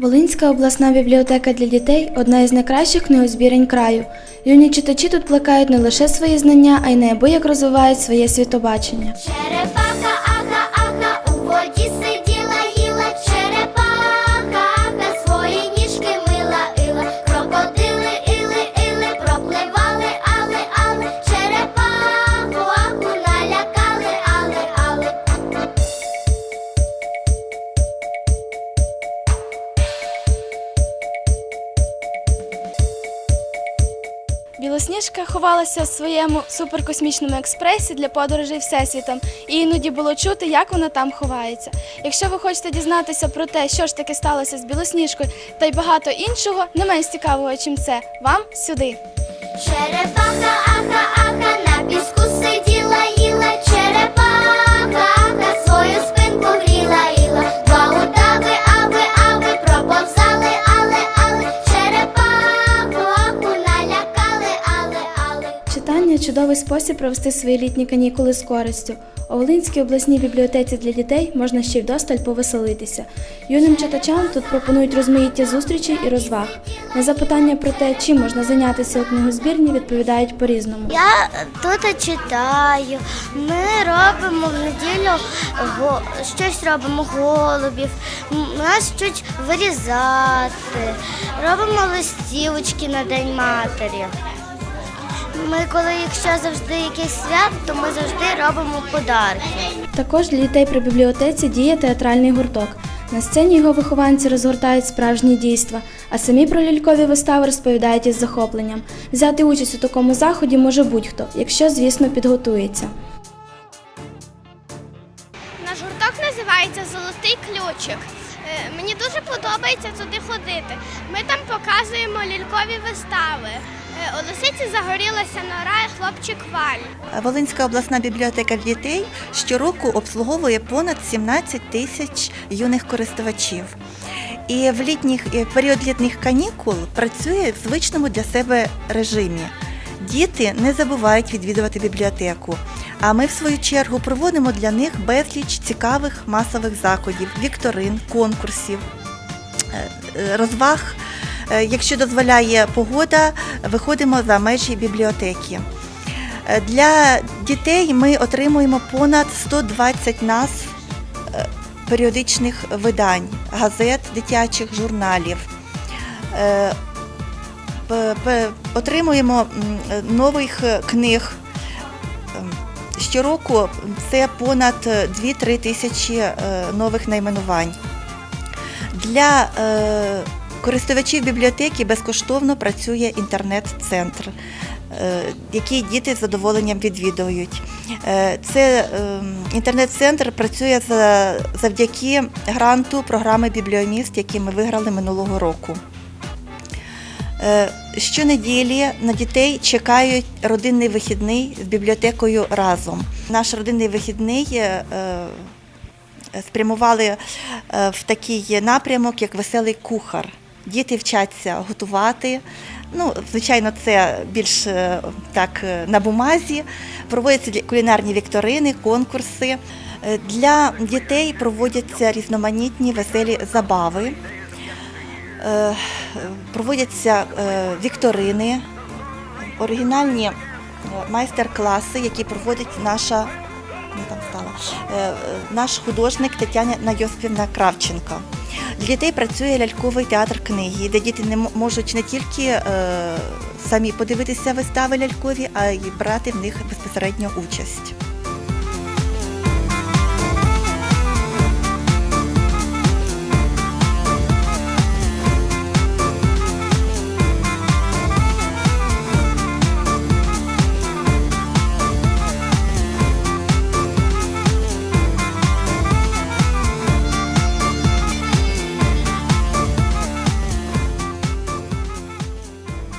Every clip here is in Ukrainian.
Волинська обласна бібліотека для дітей одна із найкращих книгозбірень краю. Юні читачі тут плекають не лише свої знання, а й неабияк розвивають своє світобачення. Білосніжка ховалася в своєму суперкосмічному експресі для подорожей всесвітом, і іноді було чути, як вона там ховається. Якщо ви хочете дізнатися про те, що ж таки сталося з білосніжкою та й багато іншого, не менш цікавого, чим це, вам сюди. Черепаха, ака, ака на піску чудовий спосіб провести свої літні канікули з користю. У Волинській обласній бібліотеці для дітей можна ще й вдосталь повеселитися. Юним читачам тут пропонують розмаїття зустрічей і розваг. На запитання про те, чим можна зайнятися у книгозбірні, відповідають по-різному. Я тут читаю. Ми робимо в неділю щось робимо голубів. Нас вчать вирізати, робимо листівочки на День матері. Ми, коли якщо завжди якесь свято, то ми завжди робимо подарки. Також для дітей при бібліотеці діє театральний гурток. На сцені його вихованці розгортають справжні дійства, а самі про лялькові вистави розповідають із захопленням. Взяти участь у такому заході може будь-хто, якщо, звісно, підготується. Наш гурток називається Золотий ключик. Е, Мені дуже подобається туди ходити. Ми там показуємо лялькові вистави. Е, У лисиці загорілася нора і хлопчик Валь. Волинська обласна бібліотека дітей щороку обслуговує понад 17 тисяч юних користувачів. І в літніх період літніх канікул працює в звичному для себе режимі. Діти не забувають відвідувати бібліотеку. А ми, в свою чергу, проводимо для них безліч цікавих масових заходів, вікторин, конкурсів, е, е, розваг. Е, Якщо дозволяє погода, виходимо за межі бібліотеки. Для дітей ми отримуємо понад 120 нас періодичних видань, газет, дитячих журналів. Е, Отримуємо е, нових е, книг. Ем, Щороку це понад 2-3 тисячі нових найменувань. Для користувачів бібліотеки безкоштовно працює інтернет-центр, який діти з задоволенням відвідують. Це е, інтернет-центр працює завдяки гранту програми Бібліоміст, який ми виграли минулого року. Е, Щонеділі на дітей чекають родинний вихідний з бібліотекою разом. Наш родинний вихідний е, е, спрямували в такий напрямок, як веселий кухар. Діти вчаться готувати. Ну, звичайно, це більш так на бумазі. Проводяться лі- кулінарні вікторини, конкурси. Для дітей проводяться різноманітні веселі забави. Е, Проводяться е, вікторини, оригінальні е, майстер-класи, які проводить наша не там стала, наш художник Тетяна Йосипівна Кравченко. Для дітей працює ляльковий театр книги, де діти не можуть не тільки е, самі подивитися вистави лялькові, а й брати в них безпосередньо участь.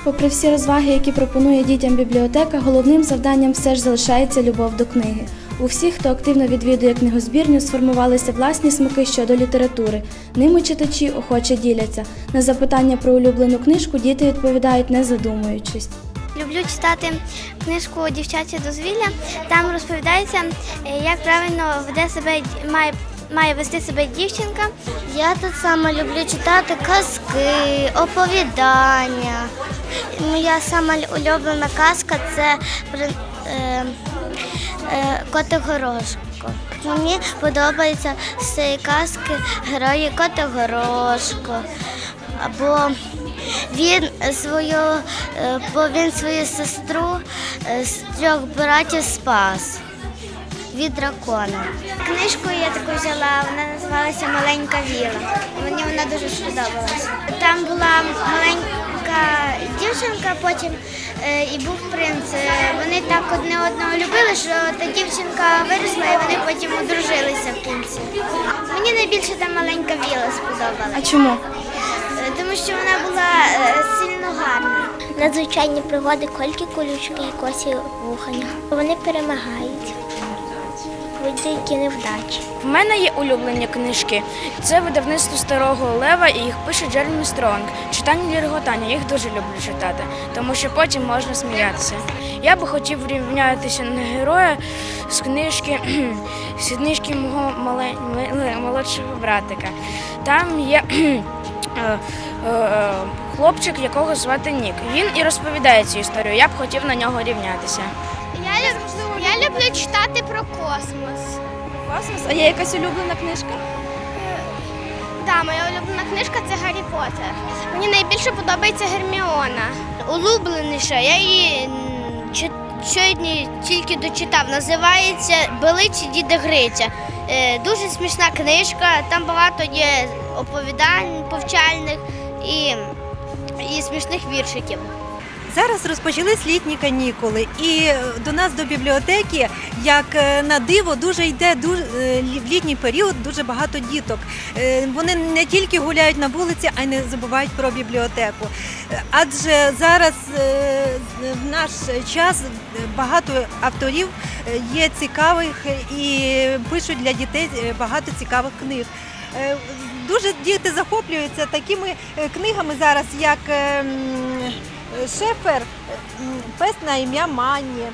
Попри всі розваги, які пропонує дітям бібліотека, головним завданням все ж залишається любов до книги. У всіх, хто активно відвідує книгозбірню, сформувалися власні смаки щодо літератури. Ними читачі охоче діляться. На запитання про улюблену книжку діти відповідають, не задумуючись. Люблю читати книжку Дівчаче дозвілля. Там розповідається, е, як правильно веде себе має має вести себе дівчинка? Я так само люблю читати казки, оповідання. Моя сама улюблена казка це е, е, Котик Горошко. Мені подобається з цієї казки герої Котик Горошко. Або він свою, е, бо він свою сестру е, з трьох братів спас від дракона. Книжку я таку взяла, вона називалася Маленька віла. Мені вона дуже сподобалася. Там була маленька дівчинка, потім е, і був принц. Е, Вони так одне одного любили, що та дівчинка виросла і вони потім одружилися в кінці. Мені найбільше та маленька віла сподобалася. А чому? Е, Тому що вона була е, сильно гарна. Надзвичайні пригоди кольки, колючки і косі вухання. Вони перемагають. Будь-які невдачі. В мене є улюблені книжки. Це видавництво старого лева і їх пише Джеремі Стронг. Читання і реготання. Їх дуже люблю читати, тому що потім можна сміятися. Я би хотів рівнятися на героя з книжки з книжки мого молодшого братика. Там є е, е, хлопчик, якого звати Нік. Він і розповідає цю історію. Я б хотів на нього рівнятися. Я люблю читати про космос. Космос. А є якась улюблена книжка? Так, моя улюблена книжка це Гаррі Поттер. Мені найбільше подобається Герміона. Улюбленіша, я її сьогодні тільки дочитав. Називається Белиці діда Гриця. Е, Дуже смішна книжка, там багато є оповідань повчальних і, і смішних віршиків. Зараз розпочались літні канікули, і е, до нас до бібліотеки, як е, на диво, дуже йде е, в літній період дуже багато діток. Вони не тільки гуляють на вулиці, а й не забувають про бібліотеку. Адже зараз в наш час багато авторів є цікавих і пишуть для дітей багато цікавих книг. Дуже діти захоплюються такими книгами зараз, як е, м, Шефер, пес на ім'я Манні, е,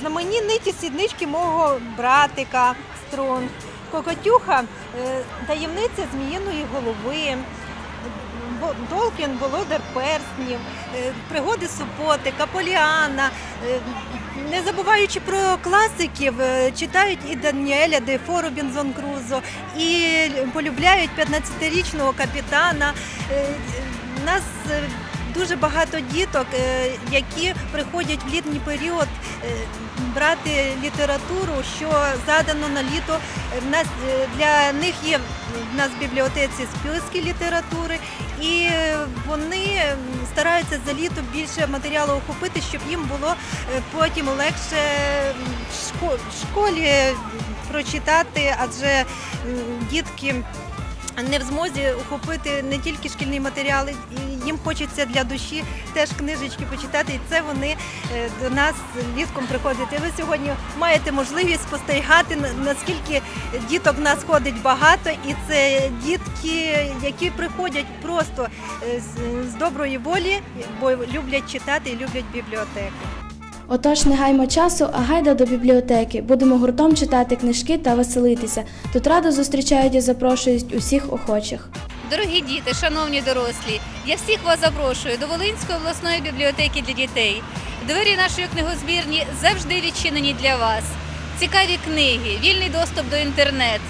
знамениті сіднички мого братика Стронг, Кокотюха, е, таємниця зміїної голови. Толкін, Володар Перснів, е, пригоди Супотика, Поліана. Е, Не забуваючи про класиків, е, читають і Даніеля Дефо Робінзон Крузо, і полюбляють 15-річного капітана. Е, нас е, дуже багато діток, е, які приходять в літній період е, брати літературу, що задано на літо. Е, нас для них є в нас в бібліотеці списки літератури, і вони стараються за літо більше матеріалу охопити, щоб їм було потім легше в школі прочитати, адже дітки не в змозі охопити не тільки шкільний матеріал, і їм хочеться для душі теж книжечки почитати, і це вони е, до нас літком приходять. І ви сьогодні маєте можливість спостерігати наскільки діток в нас ходить багато, і це дітки, які приходять просто е, з, доброї волі, бо люблять читати і люблять бібліотеку. Отож, не гаймо часу, а гайда до бібліотеки. Будемо гуртом читати книжки та веселитися. Тут радо зустрічають і запрошують усіх охочих. Дорогі діти, шановні дорослі, я всіх вас запрошую до Волинської обласної бібліотеки для дітей. Двері нашої книгозбірні завжди відчинені для вас. Цікаві книги, вільний доступ до інтернет,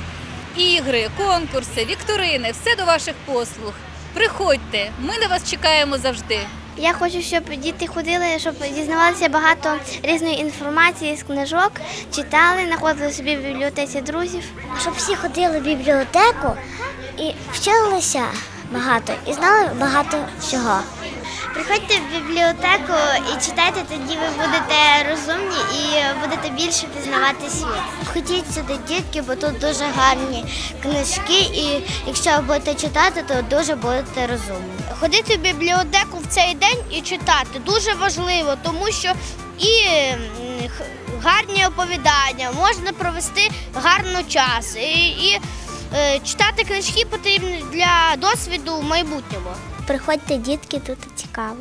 ігри, конкурси, вікторини все до ваших послуг. Приходьте, ми на вас чекаємо завжди. Я хочу, щоб діти ходили, щоб дізнавалися багато різної інформації з книжок, читали, знаходили собі в бібліотеці друзів. Щоб всі ходили в бібліотеку і вчилися багато і знали багато чого. Приходьте в бібліотеку і читайте, тоді ви будете розумні і будете більше пізнавати світ. Ходіть сюди, дітки, бо тут дуже гарні книжки, і якщо ви будете читати, то дуже будете розумні. Ходити в бібліотеку в цей день і читати дуже важливо, тому що і гарні оповідання, можна провести гарно час. І, і читати книжки потрібно для досвіду в майбутньому. Приходьте, дітки, тут цікаво.